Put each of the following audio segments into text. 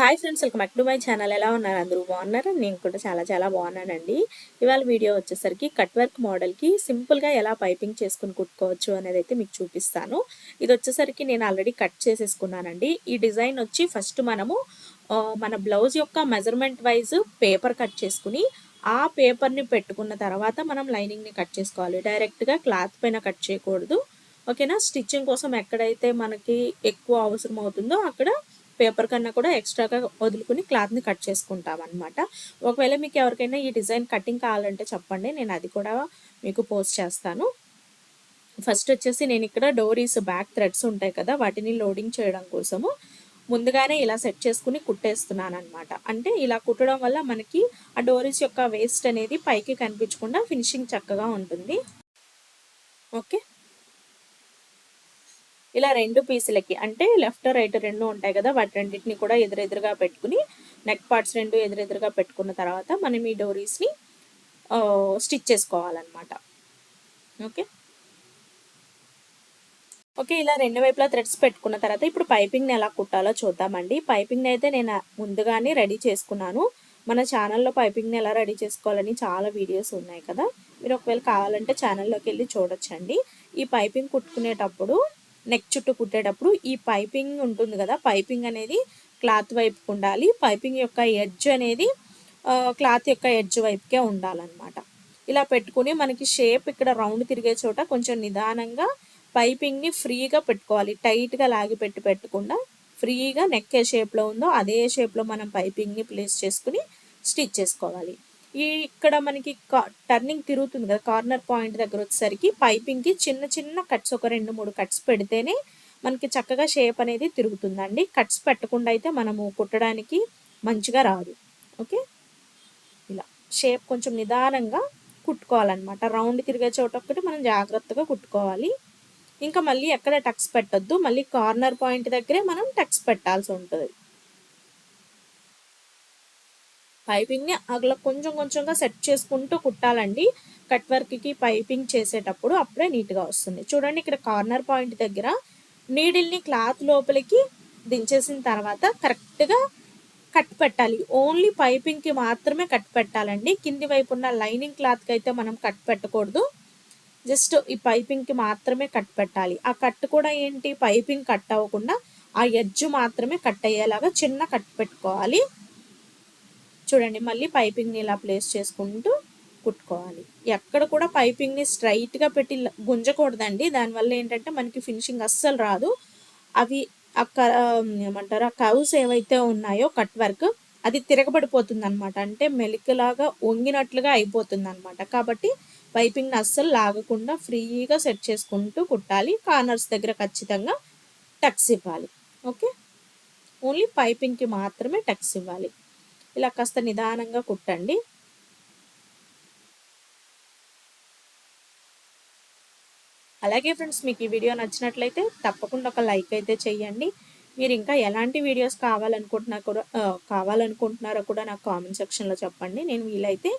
Hi friends welcome back to my channel ఎలా ఉన్నారు అందరూ? బాగున్నారా? నేను కూడా చాలా చాలా బాగున్నానండి. ఇవాళ వీడియో వచ్చేసరికి కట్ వర్క్ మోడల్కి సింపుల్గా ఎలా పైపింగ్ చేసుకుని కుట్టుకోవచ్చు అనేది అయితే మీకు చూపిస్తాను. ఇది వచ్చేసరికి నేను ఆల్రెడీ కట్ చేసేసుకున్నానండి. ఈ డిజైన్ వచ్చి ఫస్ట్ మనము మన బ్లౌజ్ యొక్క మెజర్మెంట్ వైజ్ పేపర్ కట్ చేసుకుని ఆ పేపర్ని పెట్టుకున్న తర్వాత మనం లైనింగ్ని కట్ చేసుకోవాలి. డైరెక్ట్గా క్లాత్ పైన కట్ చేయకూడదు. ఓకేనా? స్టిచ్చింగ్ కోసం ఎక్కడైతే మనకి ఎక్కువ అవసరం అవుతుందో అక్కడ పేపర్ కన్నా కూడా ఎక్స్ట్రాగా వదులుకుని క్లాత్ని కట్ చేసుకుంటాం అనమాట ఒకవేళ మీకు ఎవరికైనా ఈ డిజైన్ కటింగ్ కావాలంటే చెప్పండి నేను అది కూడా మీకు పోస్ట్ చేస్తాను. ఫస్ట్ వచ్చేసి నేను ఇక్కడ డోరీస్ బ్యాక్ థ్రెడ్స్ ఉంటాయి కదా వాటిని లోడింగ్ చేయడం కోసము ముందుగానే ఇలా సెట్ చేసుకుని కుట్టేస్తున్నాను అనమాట అంటే ఇలా కుట్టడం వల్ల మనకి ఆ డోరీస్ యొక్క వేస్ట్ అనేది పైకి కనిపించకుండా ఫినిషింగ్ చక్కగా ఉంటుంది. ఓకే? ఇలా రెండు పీసులకి అంటే లెఫ్ట్ రైట్ రెండు ఉంటాయి కదా వాటి రెండింటిని కూడా ఎదురెదురుగా పెట్టుకుని నెక్ పార్ట్స్ రెండు ఎదురెదురుగా పెట్టుకున్న తర్వాత మనం ఈ డోరీస్ని స్టిచ్ చేసుకోవాలన్నమాట. ఓకే? ఓకే ఇలా రెండు వైపులా థ్రెడ్స్ పెట్టుకున్న తర్వాత ఇప్పుడు పైపింగ్ని ఎలా కుట్టాలో చూద్దామండి. పైపింగ్ని అయితే నేను ముందుగానే రెడీ చేసుకున్నాను. మన ఛానల్లో పైపింగ్ని ఎలా రెడీ చేసుకోవాలని చాలా వీడియోస్ ఉన్నాయి కదా. మీరు ఒకవేళ కావాలంటే ఛానల్లోకి వెళ్ళి చూడొచ్చండి. ఈ పైపింగ్ కుట్టుకునేటప్పుడు నెక్ చుట్టూ కుట్టేటప్పుడు ఈ పైపింగ్ ఉంటుంది కదా పైపింగ్ అనేది క్లాత్ వైపుకి ఉండాలి. పైపింగ్ యొక్క ఎడ్జ్ అనేది క్లాత్ యొక్క ఎడ్జ్ వైపుకే ఉండాలన్నమాట. ఇలా పెట్టుకుని మనకి షేప్ ఇక్కడ రౌండ్ తిరిగే చోట కొంచెం నిదానంగా పైపింగ్ని ఫ్రీగా పెట్టుకోవాలి. టైట్గా లాగి పెట్టి పెట్టకుండా ఫ్రీగా నెక్ ఏ షేప్లో ఉందో అదే షేప్లో మనం పైపింగ్ని ప్లేస్ చేసుకుని స్టిచ్ చేసుకోవాలి. ఈ ఇక్కడ మనకి టర్నింగ్ తిరుగుతుంది కదా కార్నర్ పాయింట్ దగ్గర వచ్చేసరికి పైపింగ్కి చిన్న చిన్న కట్స్ ఒక రెండు మూడు కట్స్ పెడితేనే మనకి చక్కగా షేప్ అనేది తిరుగుతుందండి. కట్స్ పెట్టకుండా అయితే మనము కుట్టడానికి మంచిగా రాదు. ఓకే ఇలా షేప్ కొంచెం నిదానంగా కుట్టుకోవాలన్నమాట. రౌండ్ తిరిగే చోట ఒక్కటి మనం జాగ్రత్తగా కుట్టుకోవాలి. ఇంకా మళ్ళీ ఎక్కడ టక్స్ పెట్టొద్దు మళ్ళీ కార్నర్ పాయింట్ దగ్గరే మనం టక్స్ పెట్టాల్సి ఉంటుంది. పైపింగ్ని అలా కొంచెం కొంచెంగా సెట్ చేసుకుంటూ కుట్టాలండి. కట్ వర్క్కి పైపింగ్ చేసేటప్పుడు అప్పుడే నీట్గా వస్తుంది. చూడండి ఇక్కడ కార్నర్ పాయింట్ దగ్గర నీడిల్ని క్లాత్ లోపలికి దించేసిన తర్వాత కరెక్ట్గా కట్ పెట్టాలి. ఓన్లీ పైపింగ్కి మాత్రమే కట్ పెట్టాలండి. కింది వైపు ఉన్న లైనింగ్ క్లాత్కి అయితే మనం కట్ పెట్టకూడదు. జస్ట్ ఈ పైపింగ్కి మాత్రమే కట్ పెట్టాలి. ఆ కట్ కూడా ఏంటి? పైపింగ్ కట్ అవ్వకుండా ఆ ఎడ్జ్ మాత్రమే కట్ అయ్యేలాగా చిన్న కట్ పెట్టుకోవాలి. చూడండి మళ్ళీ పైపింగ్ని ఇలా ప్లేస్ చేసుకుంటూ కుట్టుకోవాలి. ఎక్కడ కూడా పైపింగ్ని స్ట్రైట్గా పెట్టి గుంజకూడదండి. దానివల్ల ఏంటంటే మనకి ఫినిషింగ్ అస్సలు రాదు. అవి అక్కడ ఏమంటారు? ఆ కవ్స్ ఏవైతే ఉన్నాయో కట్ వర్క్ అది తిరగబడిపోతుంది అనమాట అంటే మెలికలాగా వంగినట్లుగా అయిపోతుంది అనమాట కాబట్టి పైపింగ్ని అస్సలు లాగకుండా ఫ్రీగా సెట్ చేసుకుంటూ కుట్టాలి. కార్నర్స్ దగ్గర ఖచ్చితంగా టక్స్ ఇవ్వాలి. ఓకే? ఓన్లీ పైపింగ్కి మాత్రమే టక్స్ ఇవ్వాలి. ఇలా కాస్త నిదానంగా కుట్టండి. అలాగే ఫ్రెండ్స్ మీకు ఈ వీడియో నచ్చినట్లయితే తప్పకుండా ఒక లైక్ అయితే చేయండి. మీరు ఇంకా ఎలాంటి వీడియోస్ కావాలనుకుంటున్నా కూడా కావాలనుకుంటున్నారో కూడా నాకు కామెంట్ సెక్షన్లో చెప్పండి. నేను వీలైతే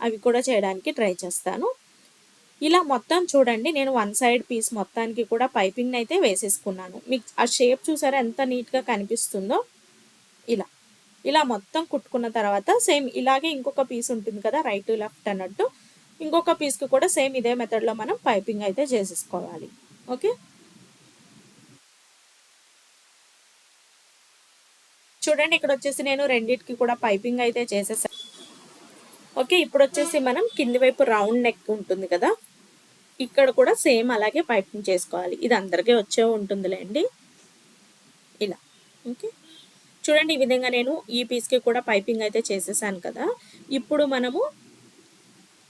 అవి కూడా చేయడానికి ట్రై చేస్తాను. ఇలా మొత్తం చూడండి నేను వన్ సైడ్ పీస్ మొత్తానికి కూడా పైపింగ్ అయితే వేసేసుకున్నాను. మీకు ఆ షేప్ చూసారా ఎంత నీట్గా కనిపిస్తుందో? ఇలా. ఇలా మొత్తం కుట్టుకున్న తర్వాత సేమ్ ఇలాగే ఇంకొక పీస్ ఉంటుంది కదా రైట్ లెఫ్ట్ అన్నట్టు. ఇంకొక పీస్కి కూడా సేమ్ ఇదే మెథడ్లో మనం పైపింగ్ అయితే చేసేసుకోవాలి. ఓకే చూడండి ఇక్కడ వచ్చేసి నేను రెండింటికి కూడా పైపింగ్ అయితే చేసేసాను ఓకే ఇప్పుడు వచ్చేసి మనం కింది వైపు రౌండ్ నెక్ ఉంటుంది కదా ఇక్కడ కూడా సేమ్ అలాగే పైపింగ్ చేసుకోవాలి. ఇది అందరికీ వచ్చే ఉంటుందిలేండి. ఇలా. ఓకే చూడండి ఈ విధంగా నేను ఈ పీస్కి కూడా పైపింగ్ అయితే చేసేసాను కదా. ఇప్పుడు మనము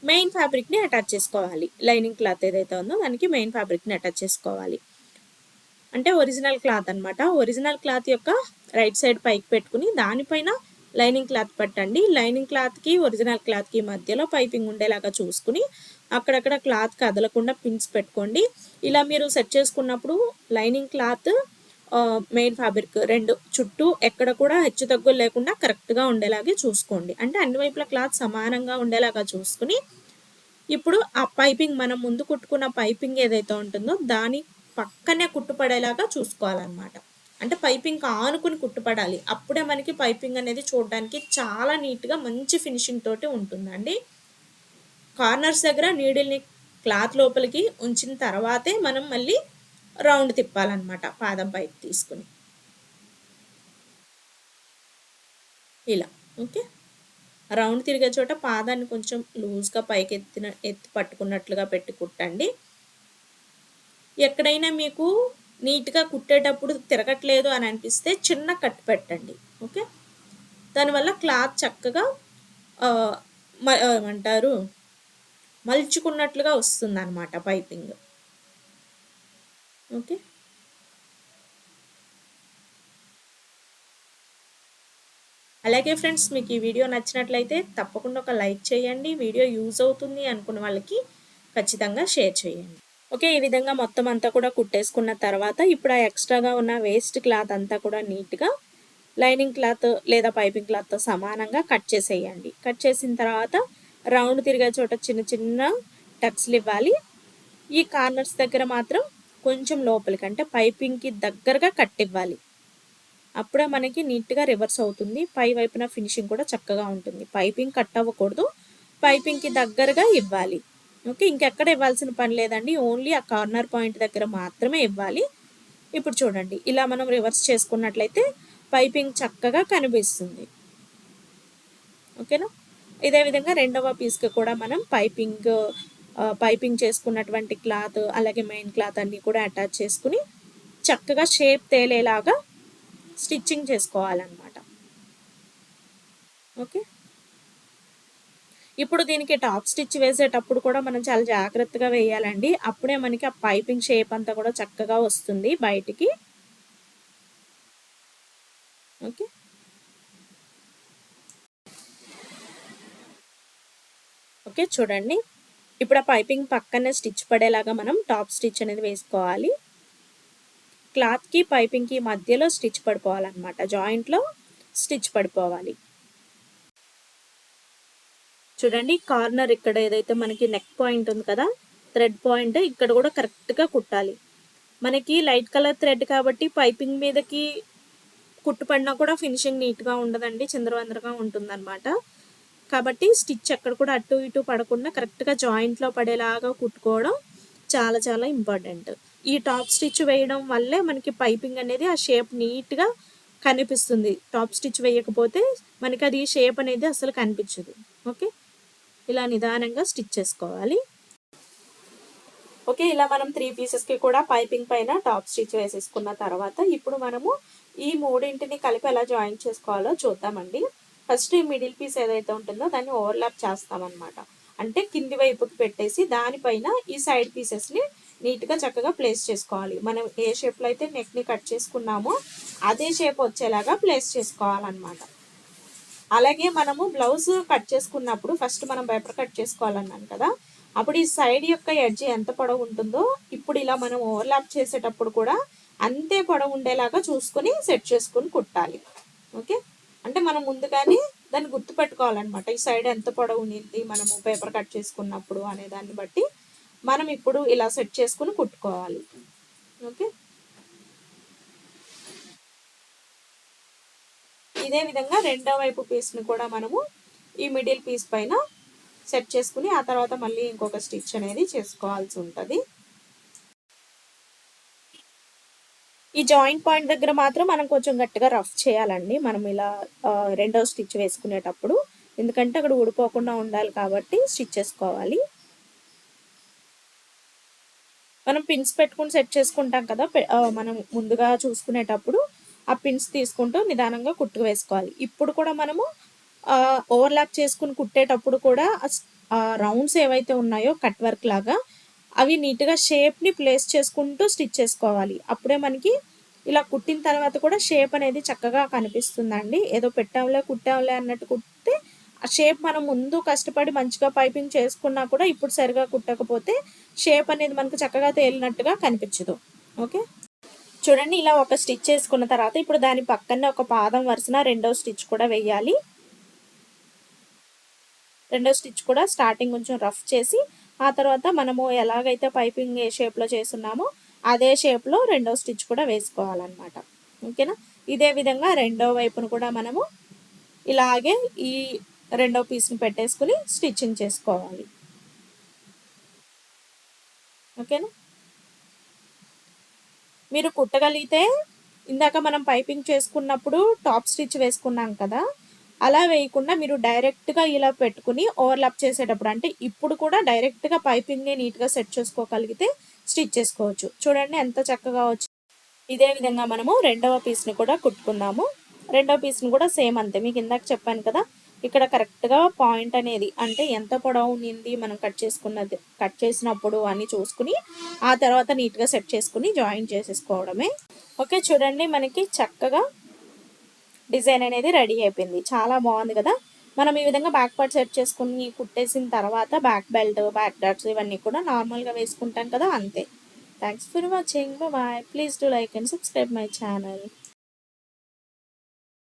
మెయిన్ ఫ్యాబ్రిక్ని అటాచ్ చేసుకోవాలి. లైనింగ్ క్లాత్ ఏదైతే ఉందో దానికి మెయిన్ ఫ్యాబ్రిక్ని అటాచ్ చేసుకోవాలి. అంటే ఒరిజినల్ క్లాత్ అనమాట ఒరిజినల్ క్లాత్ యొక్క రైట్ సైడ్ పైకి పెట్టుకుని దానిపైన లైనింగ్ క్లాత్ పెట్టండి. లైనింగ్ క్లాత్కి ఒరిజినల్ క్లాత్కి మధ్యలో పైపింగ్ ఉండేలాగా చూసుకుని అక్కడక్కడ క్లాత్ కదలకుండా పిన్స్ పెట్టుకోండి. ఇలా మీరు సెట్ చేసుకున్నప్పుడు లైనింగ్ క్లాత్ మెయిన్ ఫ్యాబ్రిక్ రెండు. చుట్టూ ఎక్కడ కూడా హెచ్చు తగ్గులు లేకుండా కరెక్ట్గా ఉండేలాగే చూసుకోండి. అంటే అన్ని వైపుల క్లాత్ సమానంగా ఉండేలాగా చూసుకుని ఇప్పుడు ఆ పైపింగ్ మనం ముందు కుట్టుకున్న పైపింగ్ ఏదైతే ఉంటుందో దాని పక్కనే కుట్టుపడేలాగా చూసుకోవాలన్నమాట. అంటే పైపింగ్ ఆనుకుని కుట్టుపడాలి. అప్పుడే మనకి పైపింగ్ అనేది చూడడానికి చాలా నీట్గా మంచి ఫినిషింగ్ తోటి ఉంటుందండి. కార్నర్స్ దగ్గర నీడిల్ని క్లాత్ లోపలికి ఉంచిన తర్వాతే మనం మళ్ళీ రౌండ్ తిప్పాలన్నమాట పాదం పైకి తీసుకుని. ఇలా ఓకే? రౌండ్ తిరిగే చోట పాదాన్ని కొంచెం లూజ్గా పైకి ఎత్తిన ఎత్తి పట్టుకున్నట్లుగా పెట్టి కుట్టండి. ఎక్కడైనా మీకు నీట్గా కుట్టేటప్పుడు తిరగట్లేదు అని అనిపిస్తే చిన్న కట్ పెట్టండి ఓకే? దానివల్ల క్లాత్ చక్కగా ఏమంటారు? మలుచుకున్నట్లుగా వస్తుంది అనమాట పైపింగ్. ఓకే అలాగే ఫ్రెండ్స్ మీకు ఈ వీడియో నచ్చినట్లయితే తప్పకుండా ఒక లైక్ చేయండి. వీడియో యూజ్ అవుతుంది అనుకున్న వాళ్ళకి ఖచ్చితంగా షేర్ చేయండి. ఓకే ఈ విధంగా మొత్తం అంతా కూడా కుట్టేసుకున్న తర్వాత ఇప్పుడు ఆ ఎక్స్ట్రాగా ఉన్న వేస్ట్ క్లాత్ అంతా కూడా నీట్గా లైనింగ్ క్లాత్ లేదా పైపింగ్ క్లాత్తో సమానంగా కట్ చేసేయండి. కట్ చేసిన తర్వాత రౌండ్ తిరిగే చోట చిన్న చిన్న టక్స్లు ఇవ్వాలి. ఈ కార్నర్స్ దగ్గర మాత్రం కొంచెం లోపలికి అంటే పైపింగ్కి దగ్గరగా కట్ ఇవ్వాలి అప్పుడే మనకి నీట్గా రివర్స్ అవుతుంది. పై వైపున ఫినిషింగ్ కూడా చక్కగా ఉంటుంది. పైపింగ్ కట్ అవ్వకూడదు. పైపింగ్కి దగ్గరగా ఇవ్వాలి. ఓకే? ఇంకెక్కడ ఇవ్వాల్సిన పని లేదండి. ఓన్లీ ఆ కార్నర్ పాయింట్ దగ్గర మాత్రమే ఇవ్వాలి. ఇప్పుడు చూడండి. ఇలా మనం రివర్స్ చేసుకున్నట్లయితే పైపింగ్ చక్కగా కనిపిస్తుంది. ఓకేనా? ఇదే విధంగా రెండవ పీస్కి కూడా మనం పైపింగ్ పైపింగ్ చేసుకున్నటువంటి క్లాత్ అలాగే మెయిన్ క్లాత్ అన్నీ కూడా అటాచ్ చేసుకుని చక్కగా షేప్ తేలేలాగా స్టిచ్చింగ్ చేసుకోవాలన్నమాట. ఓకే? ఇప్పుడు దీనికి టాప్ స్టిచ్ వేసేటప్పుడు కూడా మనం చాలా జాగ్రత్తగా వేయాలండి. అప్పుడే మనకి ఆ పైపింగ్ షేప్ అంతా కూడా చక్కగా వస్తుంది బయటికి. ఓకే? ఓకే చూడండి. ఇప్పుడు ఆ పైపింగ్ పక్కనే స్టిచ్ పడేలాగా మనం టాప్ స్టిచ్ అనేది వేసుకోవాలి. క్లాత్కి పైపింగ్కి మధ్యలో స్టిచ్ పడిపోవాలన్నమాట. జాయింట్లో స్టిచ్ పడిపోవాలి. చూడండి కార్నర్ ఇక్కడ ఏదైతే మనకి నెక్ పాయింట్ ఉంది కదా థ్రెడ్ పాయింట్ ఇక్కడ కూడా కరెక్ట్గా కుట్టాలి. మనకి లైట్ కలర్ థ్రెడ్ కాబట్టి పైపింగ్ మీదకి కుట్టుపడినా కూడా ఫినిషింగ్ నీట్గా ఉండదండి చిందరవందరగా ఉంటుందన్నమాట. కాబట్టి స్టిచ్ ఎక్కడ కూడా అటు ఇటు పడకుండా కరెక్ట్గా జాయింట్లో పడేలాగా కుట్టుకోవడం చాలా చాలా ఇంపార్టెంట్. ఈ టాప్ స్టిచ్ వేయడం వల్లే మనకి పైపింగ్ అనేది ఆ షేప్ నీట్గా కనిపిస్తుంది. టాప్ స్టిచ్ వేయకపోతే మనకి అది షేప్ అనేది అసలు కనిపించదు. ఓకే? ఇలా నిదానంగా స్టిచ్ చేసుకోవాలి. ఓకే? ఇలా మనం త్రీ పీసెస్కి కూడా పైపింగ్ పైన టాప్ స్టిచ్ వేసేసుకున్న తర్వాత ఇప్పుడు మనము ఈ మూడింటిని కలిపి ఎలా జాయిన్ చేసుకోవాలో చూద్దామండి. ఫస్ట్ ఈ మిడిల్ పీస్ ఏదైతే ఉంటుందో దాన్ని ఓవర్లాప్ చేస్తామన్నమాట. అంటే కింది వైపుకి పెట్టేసి దానిపైన ఈ సైడ్ పీసెస్ని నీట్గా చక్కగా ప్లేస్ చేసుకోవాలి. మనం ఏ షేప్లో అయితే నెక్ని కట్ చేసుకున్నామో అదే షేప్ వచ్చేలాగా ప్లేస్ చేసుకోవాలన్నమాట. అలాగే మనము బ్లౌజ్ కట్ చేసుకున్నప్పుడు ఫస్ట్ మనం పేపర్ కట్ చేసుకోవాలన్నాను కదా అప్పుడు ఈ సైడ్ యొక్క ఎడ్జ్ ఎంత పొడవు ఉంటుందో ఇప్పుడు ఇలా మనం ఓవర్లాప్ చేసేటప్పుడు కూడా అంతే పొడవు ఉండేలాగా చూసుకొని సెట్ చేసుకుని కుట్టాలి. ఓకే? అంటే మనం ముందుగానే దాన్ని గుర్తుపెట్టుకోవాలన్నమాట. ఈ సైడ్ ఎంత పొడవు ఉండింది మనము పేపర్ కట్ చేసుకున్నప్పుడు అనే దాన్ని బట్టి మనం ఇప్పుడు ఇలా సెట్ చేసుకుని కుట్టుకోవాలి. ఓకే? ఇదే విధంగా రెండో వైపు పీస్ని కూడా మనము ఈ మిడిల్ పీస్ పైన సెట్ చేసుకుని ఆ తర్వాత మళ్ళీ ఇంకొక స్టిచ్ అనేది చేసుకోవాల్సి ఉంటుంది. ఈ జాయింట్ పాయింట్ దగ్గర మాత్రం మనం కొంచెం గట్టిగా రఫ్ చేయాలండి. మనం ఇలా రెండో స్టిచ్ వేసుకునేటప్పుడు. ఎందుకంటే అక్కడ ఊడిపోకుండా ఉండాలి కాబట్టి స్టిచ్ చేసుకోవాలి మనం పిన్స్ పెట్టుకుని సెట్ చేసుకుంటాం కదా మనం ముందుగా చూసుకునేటప్పుడు ఆ పిన్స్ తీసుకుంటూ నిదానంగా కుట్టుకు వేసుకోవాలి. ఇప్పుడు కూడా మనము ఓవర్లాప్ చేసుకుని కుట్టేటప్పుడు కూడా రౌండ్స్ ఏవైతే ఉన్నాయో కట్ వర్క్ లాగా అవి నీట్గా షేప్ని ప్లేస్ చేసుకుంటూ స్టిచ్ చేసుకోవాలి. అప్పుడే మనకి ఇలా కుట్టిన తర్వాత కూడా షేప్ అనేది చక్కగా కనిపిస్తుందండి. ఏదో పెట్టాంలే కుట్టాంలే అన్నట్టు కుట్టితే ఆ షేప్ మనం ముందు కష్టపడి మంచిగా పైపింగ్ చేసుకున్నా కూడా ఇప్పుడు సరిగా కుట్టకపోతే షేప్ అనేది మనకు చక్కగా తేలినట్టుగా కనిపించదు. ఓకే చూడండి ఇలా ఒక స్టిచ్ చేసుకున్న తర్వాత ఇప్పుడు దాని పక్కనే ఒక పాదం వరుసన రెండో స్టిచ్ కూడా వేయాలి. రెండో స్టిచ్ కూడా స్టార్టింగ్ కొంచెం రఫ్ చేసి ఆ తర్వాత మనము ఎలాగైతే పైపింగ్ ఏ షేప్లో చేస్తున్నామో అదే షేప్లో రెండో స్టిచ్ కూడా వేసుకోవాలన్నమాట. ఓకేనా? ఇదే విధంగా రెండో వైపును కూడా మనము ఇలాగే ఈ రెండో పీస్ని పెట్టేసుకుని స్టిచ్చింగ్ చేసుకోవాలి. ఓకేనా? మీరు కుట్టగలిగితే ఇందాక మనం పైపింగ్ చేసుకున్నప్పుడు టాప్ స్టిచ్ వేసుకున్నాం కదా అలా వేయకుండా మీరు డైరెక్ట్గా ఇలా పెట్టుకుని ఓవర్లాప్ చేసేటప్పుడు అంటే ఇప్పుడు కూడా డైరెక్ట్గా పైపింగ్ని నీట్గా సెట్ చేసుకోగలిగితే స్టిచ్ చేసుకోవచ్చు. చూడండి ఎంత చక్కగా వచ్చి ఇదే విధంగా మనము రెండవ పీస్ని కూడా కుట్టుకుందాము రెండవ పీస్ని కూడా సేమ్ అంతే. మీకు ఇందాక చెప్పాను కదా ఇక్కడ కరెక్ట్గా పాయింట్ అనేది అంటే ఎంత పొడవు ఉన్నింది మనం కట్ చేసుకున్నది కట్ చేసినప్పుడు అని చూసుకుని ఆ తర్వాత నీట్గా సెట్ చేసుకుని జాయిన్ చేసేసుకోవడమే. ఓకే చూడండి మనకి చక్కగా డిజైన్ అనేది రెడీ అయిపోయింది. చాలా బాగుంది కదా. మనం ఈ విధంగా బ్యాక్ పార్ట్ సెట్ చేసుకుని కుట్టేసిన తర్వాత బ్యాక్ బెల్ట్ బ్యాక్ డాట్స్ ఇవన్నీ కూడా నార్మల్గా వేసుకుంటాం కదా అంతే. Thanks for watching bye please to like and subscribe my channel